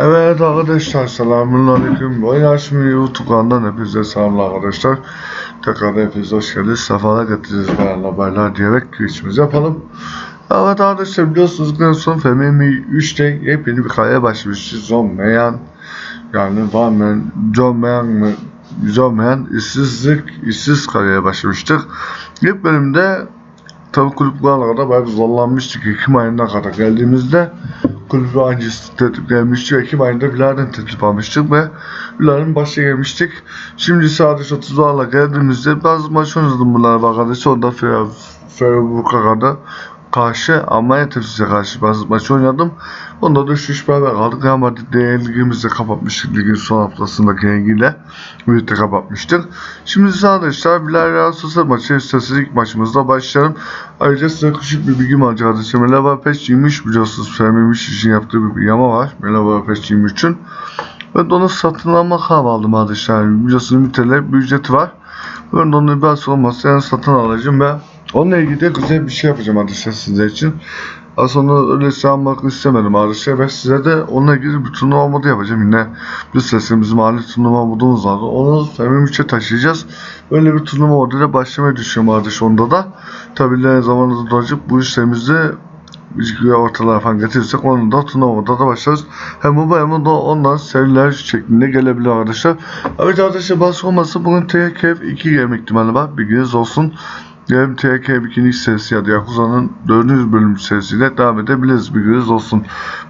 Evet arkadaşlar selamünaleyküm. Açmayı YouTube kanalından hepinize selamlar arkadaşlar. Tekrar hepiniz hoş geldiniz. Sefalar getirdiniz bayanlar baylar diyerek girişimizi yapalım. Evet arkadaşlar biliyorsunuz en son FMMI 3'te yepyeni bir kareye başlamışız. John Mayan yani tamamen John Mayan mı John Mayan işsizlik işsiz kareye başlamıştık. İlk bölümde tabi kulüplerle kadar bayağı zorlanmıştık. Ekim ayına kadar geldiğimizde kulübü ancası tetiklenmiştik. Ekim ayında Bilal'den teklif almıştık ve Bilal'in başına gelmiştik. Şimdi sadece 30'larla geldiğimizde bazı maç oynadım bunlara arkadaşlar. Onda Fenerbahçe kadar karşı Almanya temsilcisine karşı bazı maç oynadım. Onda da 3-3 beraber kaldık. Real Madrid'de ligimizi kapatmıştık. Ligin son haftasındaki rengiyle birlikte kapatmıştık. Şimdi arkadaşlar Villarreal Sosa maçı istatistik maçımızda başlayalım. Ayrıca size küçük bir bilgim olacak arkadaşlar. Melava Peş 23 biliyorsunuz. Fermemiş için yaptığı bir yama var. Melava Peş 23'ün. Ben de onu satın alma kararı aldım arkadaşlar. Biliyorsunuz müteler bir ücreti var. Ben de onu biraz olmazsa yani satın alacağım ve onunla ilgili de güzel bir şey yapacağım arkadaşlar sizler için. Aslında öyle şey almak istemedim arkadaşlar. Ben size de onunla ilgili bir turnuva modu yapacağım. Yine bir sesim bizim mahalle turnuva modumuz vardı. Onu Femim 3'e taşıyacağız. Böyle bir turnuva moduyla başlamayı düşünüyorum arkadaşlar onda da. Tabii ne zamanında dolacak bu işlerimizi ortalara falan getirirsek onu da turnuvada da başlarız. Hem bu hem de ondan seriler şeklinde gelebilir arkadaşlar. Evet arkadaşlar baskı olmasa bugün TKF 2 gelme ihtimali var. Bilginiz olsun. TKF 2'nin serisi ya da Yakuza'nın 4. bölüm serisiyle devam edebiliriz. Bilginiz olsun.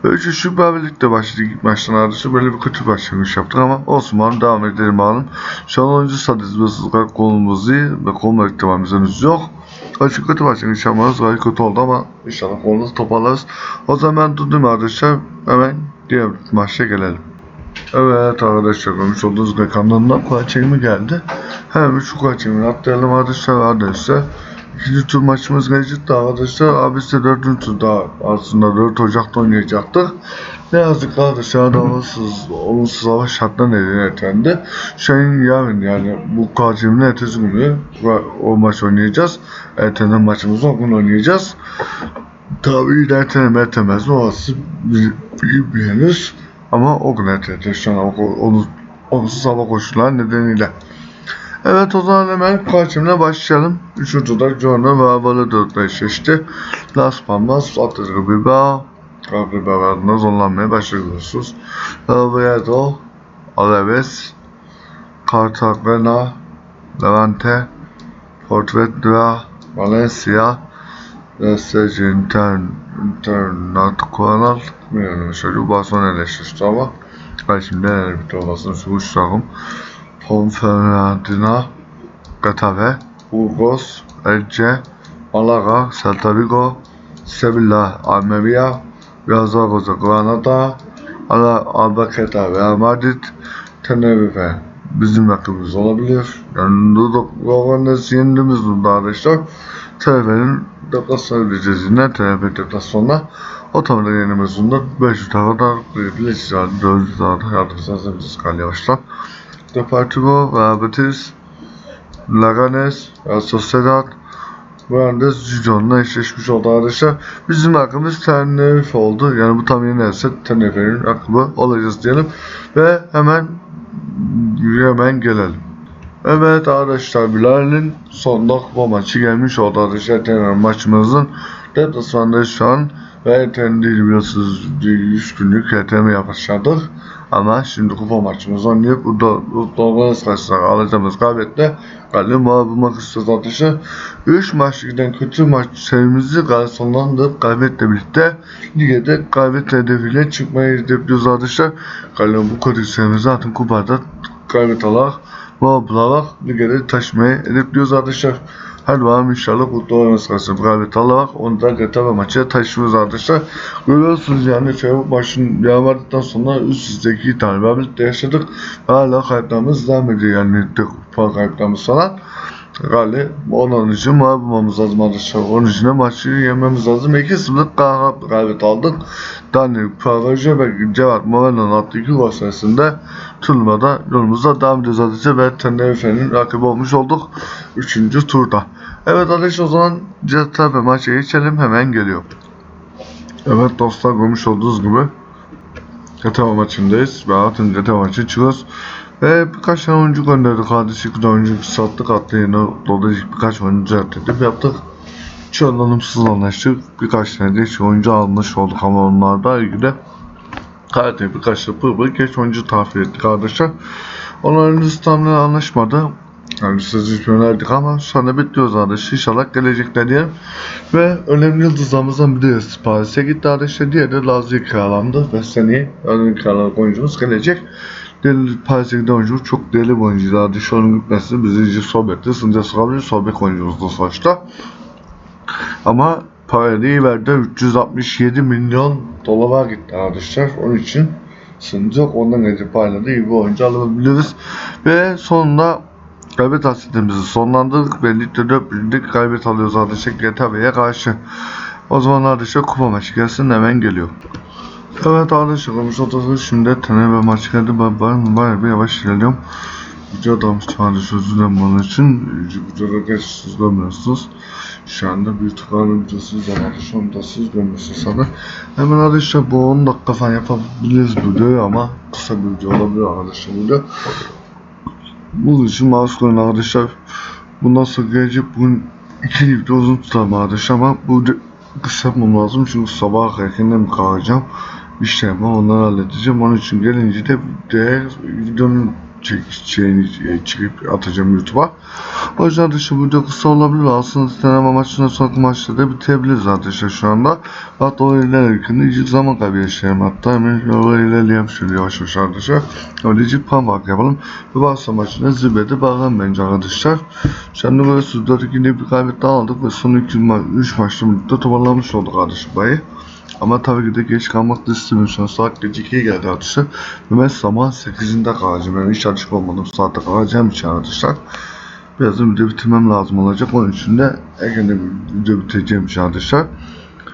Böyle üçlük beraberlikle başladık ilk maçtan arkadaşlar. Böyle bir kötü başlangıç yaptık ama olsun bakalım devam edelim bakalım. Şu an oyuncu sadizmesiz kadar kolumuz iyi ve koluma ihtimalimiz henüz yok. Açık kötü başlangıç yapmamız gayet kötü oldu ama inşallah kolumuzu toparlarız. O zaman durdum arkadaşlar. Hemen diğer maçta gelelim. Evet arkadaşlar görmüş olduğunuz kanalımdan kuğa çekimi geldi. Hemen şu kuğa çekimini atlayalım arkadaşlar arkadaşlar. İkinci tur maçımız gelecekti arkadaşlar. Size dördüncü turda aslında 4 Ocak'ta oynayacaktık. Ne yazık ki arkadaşlar da olumsuz, olumsuz hava şartları nedeniyle ertelendi. Şu an yarın yani bu çekiminin ertesi günü o maç oynayacağız. Ertelenen maçımızı o gün oynayacağız. Tabii erteleme ertelemez mi orası bilmiyoruz. Ama o an onu olumsuz hava koşulları nedeniyle. Evet o zaman hemen karşımına başlayalım. Üçüncü turda Jordan ve Valladolid'le eşleşti. Las Palmas, Atletico Bilbao, Bilbao adına zorlanmaya başlıyorsunuz. Oviedo, Alaves, Cartagena, Levante, Pontevedra, Valencia, Destek Inter, International, bilmiyorum şöyle Barcelona eşleşti ama ben şimdi neler bitti olasını şu uçlarım. Ponferradina, Getafe, Burgos, Elche, Malaga, Celta Vigo, Sevilla, Almeria, Real Zaragoza, Granada, Albacete, Real Madrid, Tenerife bizim rakibimiz olabilir. Yani Loganes yendiğimiz durumda arkadaşlar. Tenerife'nin deplasman edeceğiz yine. Tenerife deplasmanla. Otomada yenilmez durumda. 500 kadar Bileşiz yani 400 kadar yardımcı biz kal yavaştan. Deportivo, Real Betis, Leganes, Real Sociedad, Mühendis Gijon'la eşleşmiş oldu arkadaşlar. Bizim hakkımız Tenerife oldu. Yani bu tam yenerse Tenerife'nin akıbı olacağız diyelim. Ve hemen hemen gelelim. Evet arkadaşlar Bilal'in sonunda kupa maçı gelmiş oldu arkadaşlar. Tenerife maçımızın deplasmandayız şu an. Ve kendi biliyorsunuz 3 günlük KTM yapıştırdık. Ama şimdi kupa maçımız oynayıp Dolganes karşısında alacağımız gayretle Galip bulmak istiyoruz arkadaşlar. 3 maç giden kötü maç serimizi galip sonlandırıp gayretle birlikte ligde gaybet hedefiyle çıkmayı hedefliyoruz arkadaşlar. Galip bu kötü serimizi zaten kupada gaybet alarak Muhabbet alarak ligde taşımayı hedefliyoruz arkadaşlar. Hadi bakalım inşallah bu doğru karşısında galibiyet alarak onu da Getafe maçına taşıyoruz arkadaşlar. Görüyorsunuz yani Fenerbahçe maçın devam ettikten sonra üst üste iki tane beraberlikte yaşadık. Hala kayıplarımız devam ediyor yani puan kayıplarımız falan. Gali onun için muhabbet bulmamız lazım arkadaşlar. Onun için maçı yememiz lazım. 2-0'lık galibiyet aldık. Daniel Parajı ve Cevat Moreno'nun attığı iki gol sayesinde turnuvada yolumuza devam ediyoruz arkadaşlar ve Tenerife'nin rakibi olmuş olduk 3. turda. Evet arkadaşlar o zaman Getafe maça geçelim hemen geliyor. Evet dostlar görmüş olduğunuz gibi Getava maçındayız ve altın Getava maçı çıkıyoruz. Ve birkaç tane oyuncu gönderdik. Kardeşik bir oyuncu sattık. Hatta yine dolayısıyla birkaç oyuncu düzelttik. Yaptık. Çok olumsuz anlaştık. Birkaç tane geç oyuncu almış olduk ama onlarla ilgili Kaliteli birkaç da pır pır geç oyuncu tahvil ettik arkadaşlar. Onların Hindistan'la anlaşmadı. Yani sözleşme verdik ama sonra bekliyoruz arkadaşlar. İnşallah gelecekler diyelim. Ve önemli yıldızlarımızdan biri Paris'e gitti arkadaşlar. Diğeri de Lazio kiralandı. Ve seneye önemli kiralanan oyuncumuz gelecek. Deli Paris'e giden oyuncumuz çok deli bir oyuncuydu arkadaşlar. Onun gitmesi bizi iyice sohbetti. Sınca sıkabilir sohbet oyuncumuzdu sonuçta. Ama parayı verdi 367 milyon dolara gitti arkadaşlar. Onun için yok. Ondan parayla da iyi bir oyuncu alabiliriz. Ve sonunda kaybet hasretimizi sonlandırdık ve ligde 4 birlik kaybet alıyoruz arkadaşlar GTA'ya karşı. O zaman arkadaşlar kupa maçı gelsin hemen geliyor. Evet arkadaşlar olmuş otası şimdi Tenebe maçı geldi. Ben, ben bayağı bir yavaş ilerliyorum. Video da müsaade sözüyle bunun için videoda geç siz görmüyorsunuz. Şu anda bir tıkanın videosu zamanı şu anda siz görmüyorsunuz sana. Hemen arkadaşlar bu 10 dakika falan yapabiliriz videoyu ama kısa bir video olabilir arkadaşlar burada. Bunun için mouse koyun arkadaşlar. Bundan sonra gelecek bugün iki video uzun tutarım arkadaşlar ama bu kısa yapmam lazım çünkü sabah erkenden mi kalkacağım. İşlerim var onları halledeceğim. Onun için gelince de de videonun çek, şeyini e, çekip atacağım YouTube'a. O yüzden arkadaşlar bu video kısa olabilir. Aslında deneme maçından sonraki maçta bitebiliriz arkadaşlar şu anda. Hatta o ilerlerken de zaman yaşayalım. Hatta hemen yola ilerleyelim şöyle yavaş yavaş arkadaşlar. Öylece parmak yapalım. Ve Barça maçına zirvede bağlan bence arkadaşlar. Şimdi böyle sözleri yine bir kaybet aldık ve son 2 ma 3 maçta toparlamış olduk arkadaşlar bayı. Ama tabii ki de geç kalmak da an saat gece 2'ye geldi arkadaşlar. Ve ben sabah 8'inde kalacağım. Yani hiç açık olmadım saatte kalacağım için arkadaşlar. Birazdan video bitirmem lazım olacak. Onun için de bir video bitireceğim için arkadaşlar.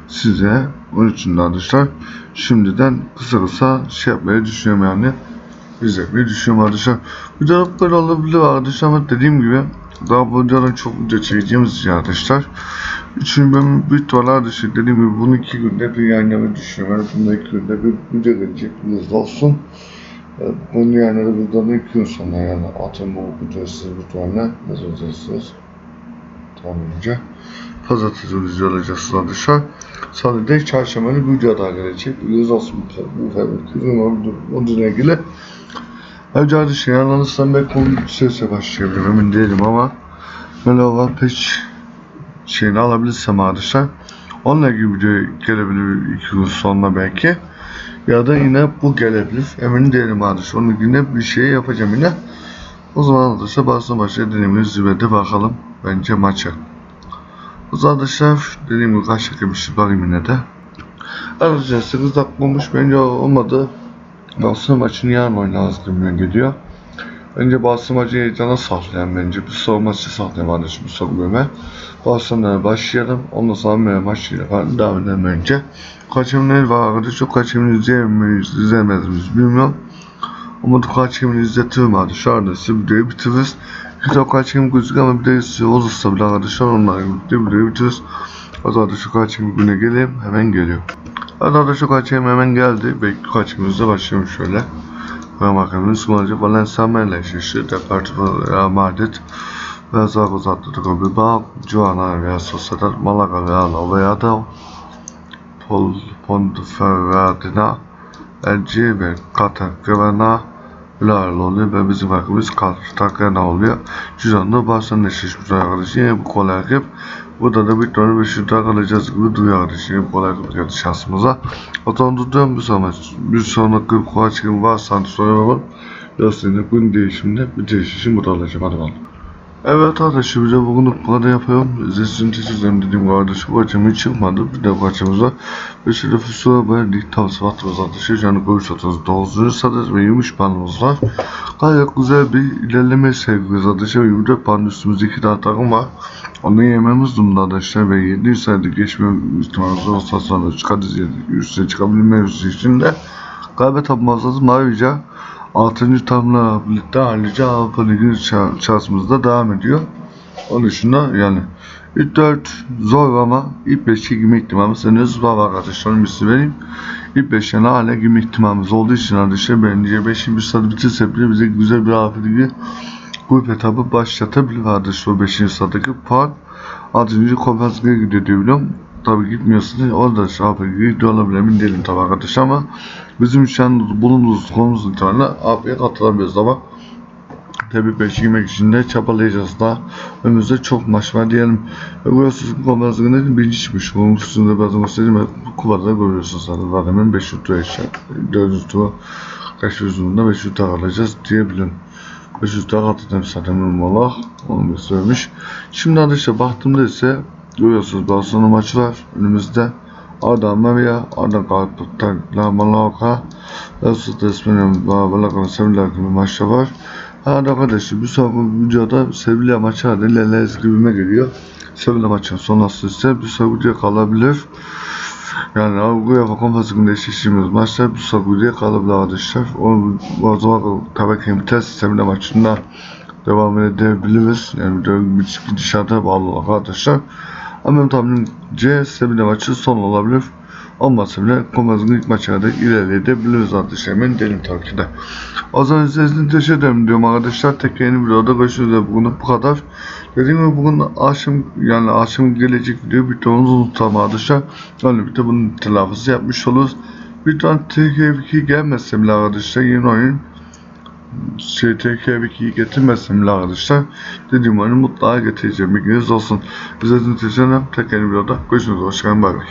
Size onun için de arkadaşlar şimdiden kısa kısa şey yapmayı düşünüyorum yani. İzlemeyi düşünüyorum arkadaşlar. Video böyle olabilir arkadaşlar ama dediğim gibi daha bu videodan çok video çekeceğimiz için arkadaşlar. Çünkü ben büyük ihtimalle dışı dediğim gibi bunu iki günde bir yayınlamayı düşünüyorum. Yani bunda iki günde bir video gelecek. Hızlı olsun. Ee, Bunu yayınladı buradan iki gün sonra yani atın bu videoyu siz ne söyleyeceksiniz? Tamam önce. Pazartesi video alacaksınız arkadaşlar. Sadece çarşamba bir video daha gelecek. Hızlı olsun bu tabii. Onunla ilgili. Önce arkadaşlar yanılırsan belki onun sesle başlayabilirim emin değilim ama Melova pek şeyini alabilirsem arkadaşlar onunla ilgili video gelebilir iki gün sonra belki. Ya da yine bu gelebilir. Emin değilim arkadaşlar onun yine bir şey yapacağım yine. O zaman arkadaşlar başa dediğim gibi zirvede bakalım. Bence maça. O zaman arkadaşlar dediğim gibi kaç dakika bir şey bakayım yine de. Arkadaşlar 8 dakika olmuş bence olmadı Barcelona maçını yarın oynarız gibime geliyor. Bence Barcelona maçı heyecana saklayan bence. Bir son maçı saklayan kardeşim son bölüme. Barcelona'ya başlayalım. Ondan sonra böyle maçıyla falan devam edelim önce. Kaçımını var arkadaşlar. Kaçımını izleyemeyiz, izlemediniz bilmiyorum. Ama bu kaçımını izletiyorum arkadaşlar. Arada size videoyu bitiririz. Kitap kaçım gözüküyor ama bir de size olursa bile arkadaşlar birlikte videoyu bitiririz. O zaman da şu kaçım güne geleyim. Hemen geliyor. Arada şu kaçayım hemen geldi. Belki kaçımızda başlayalım şöyle. Ve bakalım kullanıcı Valencia eşleşti. Departman Madrid ve Zaragoza Atletico Bilbao, Girona Real Sociedad, Malaga Real Oviedo, Pol Ponferradina, Elci ve Cartagena Villarreal oluyor ve bizim rakibimiz Cartagena oluyor. Girona Barcelona eşleşmiş arkadaşı. Yine bu kolay rakip. Burada da bir tane beşikte kalacağız gibi duruyor arkadaşlar. Yine kolay rakip geldi şansımıza. O zaman tutuyorum bir sonraki. Bir sonraki kuaçım varsa sonra bakalım. Yoksa gün değişimde bir değişişim burada olacak. Hadi bakalım. Evet arkadaşlar bize bugün bu yapıyorum. Teşekkür ederim dediğim arkadaşlar bu açım hiç çıkmadı. Bir de bu açımıza ve şöyle füsura böyle dik tavsiye attığımız arkadaşlar. Yani görüş atıyoruz. 9. sadece ve yumuş banımız var. Gayet güzel bir ilerleme sevgiliyiz arkadaşlar. 24 pan üstümüzde 2 daha takım var. Onu yememiz durumda arkadaşlar ve 7 sayede geçme ihtimalimiz olsa sonra çıkarız üstüne çıkabilmemiz için de kaybet yapmamız lazım. Ayrıca 6. tamla birlikte ayrıca Avrupa Ligi şansımız devam ediyor. Onun dışında yani ilk 4 zor ama ilk 5'e girme ihtimalimiz henüz var arkadaşlar. Misli vereyim. ilk 5'e hala girme ihtimalimiz olduğu için arkadaşlar bence 5. sırada bitirsek bile bize güzel bir Avrupa Ligi grup etabı başlatabilir arkadaşlar o 5. sıradaki puan 6. konferans lige gidiyor diye biliyorum. Tabi gitmiyorsunuz. Orada Avrupa Ligi gidiyor olabilir emin değilim tabi arkadaşlar ama bizim şu an bulunduğumuz konumuz itibariyle Avrupa'ya katılamıyoruz ama tabi 5 girmek için de çabalayacağız daha. Önümüzde çok maç var diyelim. Burası konferans ligi'nin birinci çıkmış. Bunun üstünde bazen göstereyim. Bu kupada görüyorsunuz zaten. Zaten 5 tur yaşar. 4. tur kaç yüzünde 5 tur alacağız diyebilirim. 500 daha atladım zaten numaralar. Onu göstermiş. Şimdi arkadaşlar baktığımda ise görüyorsunuz Barcelona maçı var önümüzde. Arda Maria, Arda Kalpık'tan La Malaka, Yusuf Desmen'in Balaka'nın Sevilla gibi maçta var. Hadi arkadaşlar bir sonraki videoda Sevilla maçı hadi gibime geliyor. Sevilla maçının sonrası ise bir sonraki video kalabilir. Yani Avrupa Konferansı'nda eşleştiğimiz maçlar bir sonraki videoya kalabilir arkadaşlar. O, o zaman tabii ki test Sevilla maçında devam edebiliriz. Yani bir gidişata bağlı arkadaşlar. Ama benim tahminimce Sevilla maçı son olabilir. Olmasa bile Konferansı'nın ilk maçına da ilerleyebiliriz arkadaşlar. Emin değilim tabii ki de. O zaman izlediğiniz teşekkür ederim diyorum arkadaşlar. Tek yeni videoda görüşürüz. Bugün bu kadar. Dediğim gibi bugün akşam yani akşam gelecek video videomuzu unutalım arkadaşlar. Öyle bir de bunun telafisi yapmış oluruz. Bir tane TK2 gelmezse bile arkadaşlar yeni oyun şey TK2'yi getirmezsem arkadaşlar dediğim oyunu mutlaka getireceğim. Bilginiz olsun. İzlediğiniz için teşekkür ederim. Tek yeni videoda görüşürüz. Hoşçakalın. Bay bay.